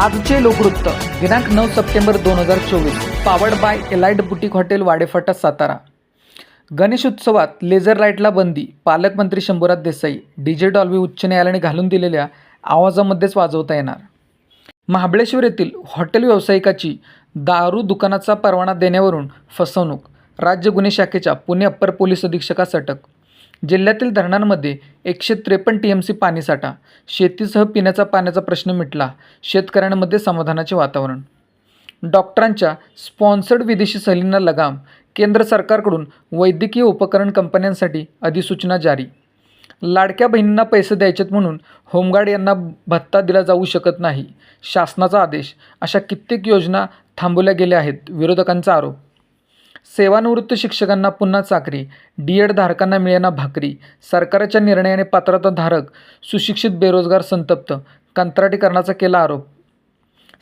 आजचे लोकवृत्त दिनांक नऊ सप्टेंबर दोन हजार चोवीस powered by elite boutique hotel Wadephata Satara. Ganesh उत्सवात लेझर लाईटला बंदी पालकमंत्री Shambhuraj Desai D J Dolby उच्च न्यायालयाने घालून दिलेल्या आवाजामध्येच वाजवता येणार. महाबळेश्वर येथील हॉटेल व्यावसायिकाची दारू दुकानाचा परवाना देण्यावरून फसवणूक राज्य गुन्हे शाखेच्या पुणे अप्पर पोलीस अधीक्षकास अटक. जिल्ह्यातील धरणांमध्ये एकशे त्रेपन्न टी एम सी पाणीसाठा शेतीसह पिण्याचा पाण्याचा प्रश्न मिटला. शेतकऱ्यांमध्ये समाधानाचे वातावरण. डॉक्टरांच्या स्पॉन्सर्ड विदेशी सहलींना लगाम. केंद्र सरकारकडून वैद्यकीय उपकरण कंपन्यांसाठी अधिसूचना जारी. लाडक्या बहिणींना पैसे द्यायचेत म्हणून होमगार्ड यांना भत्ता दिला जाऊ शकत नाही. शासनाचा आदेश. अशा कित्येक योजना थांबवल्या गेल्या आहेत. विरोधकांचा आरोप. सेवानिवृत्त शिक्षकांना पुन्हा चाकरी डी एड धारकांना मिळेना भाकरी सरकारच्या निर्णयाने पात्रताधारक सुशिक्षित बेरोजगार संतप्त कंत्राटीकरणाचा केला आरोप.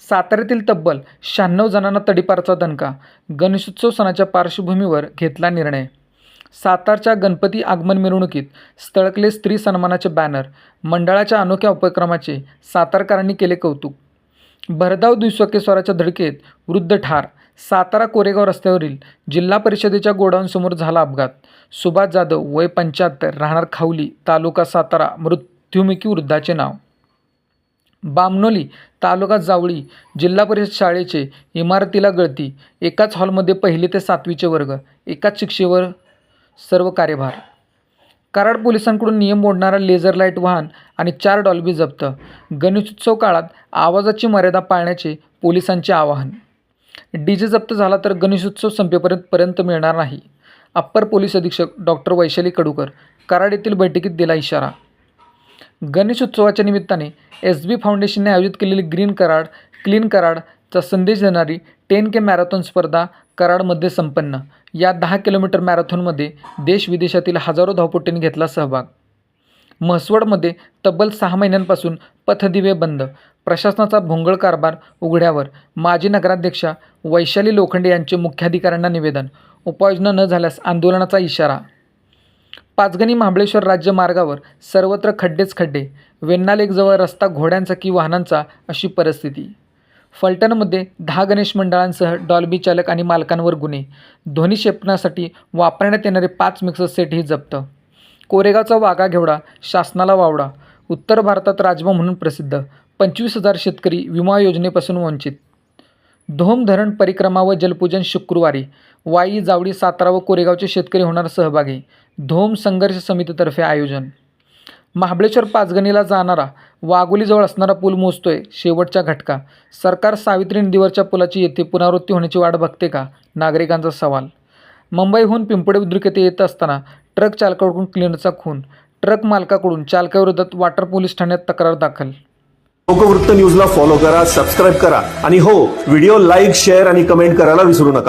साताऱ्यातील तब्बल शहाण्णव जणांना तडीपारचा दणका गणेशोत्सव सणाच्या पार्श्वभूमीवर घेतला निर्णय. सातारच्या गणपती आगमन मिरवणुकीत स्थळकले स्त्री सन्मानाचे बॅनर मंडळाच्या अनोख्या उपक्रमाचे सातारकरांनी केले कौतुक. भरधाव द्विचक्केश्वराच्या धडकेत वृद्ध ठार सातारा कोरेगाव रस्त्यावरील जिल्हा परिषदेच्या गोडाऊनसमोर झाला अपघात. सुभाष जाधव वय पंच्याहत्तर राहणार खावली तालुका सातारा मृत्युमुखी वृद्धाचे नाव. बामनोली तालुका जावळी जिल्हा परिषद शाळेचे इमारतीला गळती एकाच हॉलमध्ये पहिले ते सातवीचे वर्ग एकाच शिक्षेवर सर्व कार्यभार. कराड पोलिसांकडून नियम मोडणारा लेझर लाइट वाहन आणि चार डॉल्बी जप्त. गणेशोत्सव काळात आवाजाची मर्यादा पाळण्याचे पोलिसांचे आवाहन. डी जे जप्त झाला तर गणेशोत्सव संपेपर्यंत पर्यंत मिळणार नाही. अप्पर पोलीस अधीक्षक डॉक्टर वैशाली कडूकर कराड येथील बैठकीत दिला इशारा. गणेश उत्सवाच्या निमित्ताने एस बी फाउंडेशनने आयोजित केलेली ग्रीन कराड क्लीन कराडचा संदेश देणारी टेन के मॅरेथॉन स्पर्धा कराडमध्ये संपन्न. या दहा किलोमीटर मॅरेथॉनमध्ये देश विदेशातील हजारो धावपटींनी घेतला सहभाग. म्हसवडमध्ये तब्बल सहा महिन्यांपासून पथदिवे बंद. प्रशासनाचा भोंगळ कारभार उघड्यावर माजी नगराध्यक्षा वैशाली लोखंडे यांचे मुख्याधिकाऱ्यांना निवेदन. उपाययोजना न झाल्यास आंदोलनाचा इशारा. पाचगणी महाबळेश्वर राज्य मार्गावर सर्वत्र खड्डेच खड्डे वेन्नालेकजवळ रस्ता घोड्यांचा की वाहनांचा अशी परिस्थिती. फलटणमध्ये दहा गणेश मंडळांसह डॉल्बी चालक आणि मालकांवर गुन्हे. ध्वनी क्षेपणासाठी वापरण्यात येणारे पाच मिक्सर सेटही जप्त. कोरेगावचा वाघा घेवडा शासनाला वावडा. उत्तर भारतात राजमा म्हणून प्रसिद्ध. पंचवीस हजार शेतकरी विमा योजनेपासून वंचित. धोम धरण परिक्रमा व जलपूजन शुक्रवारी. वाई जावडी सातारा व कोरेगावचे शेतकरी होणार सहभागी. धोम संघर्ष समितीतर्फे आयोजन. महाबळेश्वर पाचगणीला जाणारा वाघोलीजवळ असणारा पूल मोजतोय शेवटचा घटका. सरकार सावित्री नदीवरच्या पुलाची येथे पुनरावृत्ती होण्याची वाट बघते का? नागरिकांचा सवाल. मुंबईहून पिंपळे बुद्रुक येथे येत असताना ट्रक चालकाकडून क्लिनरचा खून ट्रक मालकाकडून चालकाविरोधात वाटर पोलीस ठाण्यात तक्रार दाखल. लोकवृत्त न्यूजला फॉलो करा सबस्क्राईब करा आणि हो व्हिडिओ लाईक शेअर आणि कमेंट करायला विसरू नका.